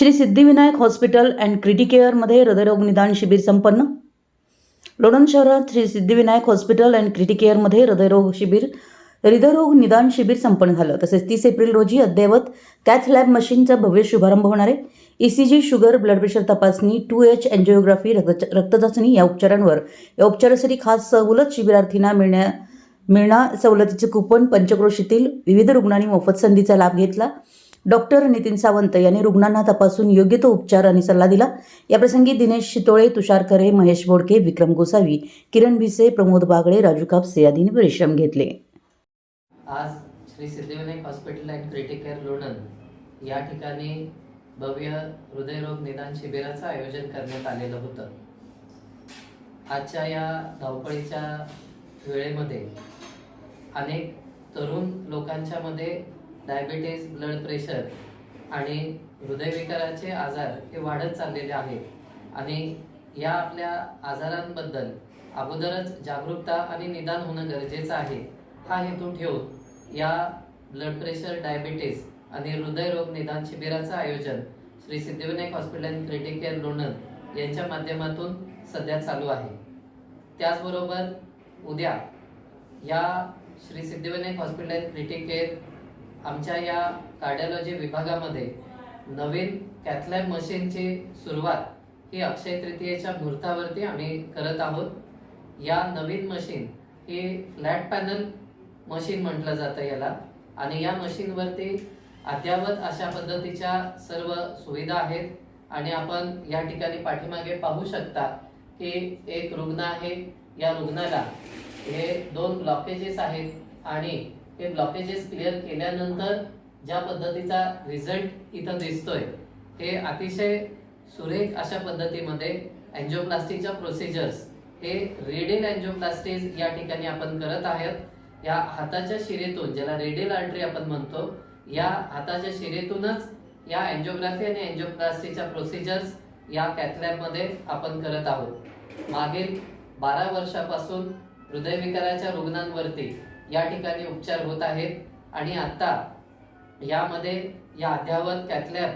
Shri Siddhivinayak hospital and क्रिटिकेअरमध्ये हृदयरोग निदान शिबिर संपन्न. लोणंद शहरात श्री सिद्धिविनायक हॉस्पिटल अँड क्रिटिकेअरमध्ये हृदयरोग शिबिर हृदयरोग निदान शिबिर संपन्न झालं. तसेच तीस एप्रिल रोजी अद्ययावत कॅथ लॅब मशीनचा भव्य शुभारंभ होणार आहे. E C G sugar blood pressure तपासणी टू एच एन्जिओग्राफी रक्त रक्तचाचणी या उपचारांवर या उपचारासाठी खास सवलत शिबिरार्थींना मिळण्या मिळणार सवलतीचे कुपन पंचक्रोशीतील विविध रुग्णांनी मोफत संधीचा लाभ घेतला. डॉक्टर नितीन सावंत यांनी रुग्णांना तपासून योग्य तो उपचार आणि सल्ला दिला. याप्रसंगी दिनेश शितोळे तुषार खरे महेश बोडके विक्रम गोसावी किरण भिसे प्रमोद बागडे राजू कापसे आदींनी परिश्रम घेतले. आज Shri Siddhivinayak hospital and criticare Lonand या ठिकाणी भव्य हृदयरोग निदान शिबिराचं आयोजन करण्यात आलेलं होतं. आजच्या या धावपळीच्या वेळेमध्ये अनेक तरुण लोकांच्यामध्ये डायबिटीज ब्लड प्रेशर आणि हृदयविकाराचे आजार हे वाढत चाललेले आहेत. आणि या आपल्या आजारांबद्दल अगोदरच जागरूकता आणि निदान होणं गरजेचं आहे. हा हेतू ठेवून या ब्लड प्रेशर डायबिटीस आणि हृदयरोग निदान शिबिराचं आयोजन Shri Siddhivinayak hospital and criticare Lonand यांच्या माध्यमातून सध्या चालू आहे. त्याचबरोबर उद्या या Shri Siddhivinayak hospital and criticare आमच्या या कार्डिओलॉजी विभागामध्ये नवीन कॅथलॅब मशीनची सुरुवात ही अक्षय तृतीयेच्या मुहूर्तावरती आम्ही करत आहोत. या नवीन मशीन ही फ्लॅट पॅनल मशीन म्हटलं जातं याला. आणि या मशीनवरती अद्यावत अशा पद्धतीच्या सर्व सुविधा आहेत. आणि आपण या ठिकाणी पाठीमागे पाहू शकता की एक रुग्ण आहे. या रुग्णाला हे दोन ब्लॉकेजेस आहेत आणि हे ब्लॉकेजेस क्लिअर केल्यानंतर ज्या पद्धतीचा रिझल्ट इथं दिसतोय हे अतिशय सुरेख अशा पद्धतीमध्ये अँजिओप्लास्टिकच्या प्रोसिजर्स हे रेडियल अँजिओप्लास्टीज या ठिकाणी आपण करत आहोत. या हाताच्या शिरेतून ज्याला रेडियल आर्टरी आपण म्हणतो या हाताच्या शिरेतूनच या अँजिओग्राफी आणि अँजिओप्लास्टीच्या प्रोसिजर्स या कॅथलॅबमध्ये आपण करत आहोत. मागील बारा वर्षापासून हृदयविकाराच्या रुग्णांवरती या ठिकाणी उपचार होत आहेत. आणि आता यामध्ये या अद्यावत कॅथलॅब